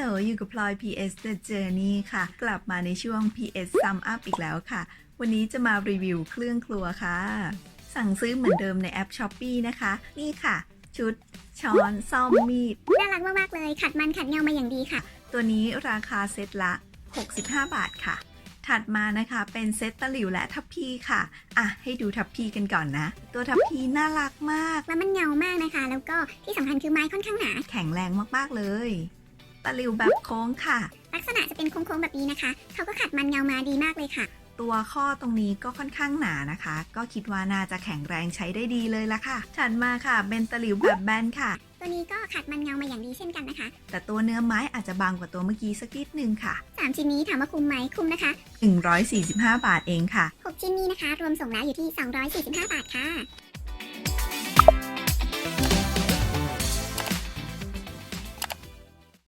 ลอยู่กับพลอย PS The Journey ค่ะ กลับมาในช่วง PS Sum Up อีกแล้วค่ะ วันนี้จะมารีวิวเครื่องครัวค่ะ สั่งซื้อเหมือนเดิมในแอป s h อ p e e นะคะ นี่ค่ะ ชุด ช้อนซ่อมมีด น่ารักมาก ๆ เลย ขัดมันขัดเงามาอย่างดีค่ะ ตัวนี้ราคาเซตละ 65 บาทค่ะ ถัดมานะคะเป็นเซตตะหลิวและทัพพีค่ะ อะ ให้ดูทัพพีกันก่อนนะ ตัวทัพพีน่ารักมาก แล้วมันเงามากนะคะ แล้วก็ที่สำคัญคือไม้ค่อนข้างหนา แข็งแรงมากๆเลย ตะหลิวแบบโค้งค่ะ ลักษณะจะเป็นโค้งๆแบบนี้นะคะ เขาก็ขัดมันเงามาดีมากเลยค่ะ ตัวข้อตรงนี้ก็ค่อนข้างหนานะคะ ก็คิดว่าน่าจะแข็งแรงใช้ได้ดีเลยละค่ะ ถัดมาค่ะเป็นตะหลิวแบบแบนค่ะ ตัวนี้ก็ขัดมันเงามาอย่างดีเช่นกันนะคะ แต่ตัวเนื้อไม้อาจจะบางกว่าตัวเมื่อกี้สักนิดนึงค่ะสามชิ้นนี้ถามว่าคุ้มไหมคุ้มนะคะ 145 บาทเองค่ะหกชิ้นนี้นะคะ รวมส่งแล้วอยู่ที่ 245 บาทค่ะ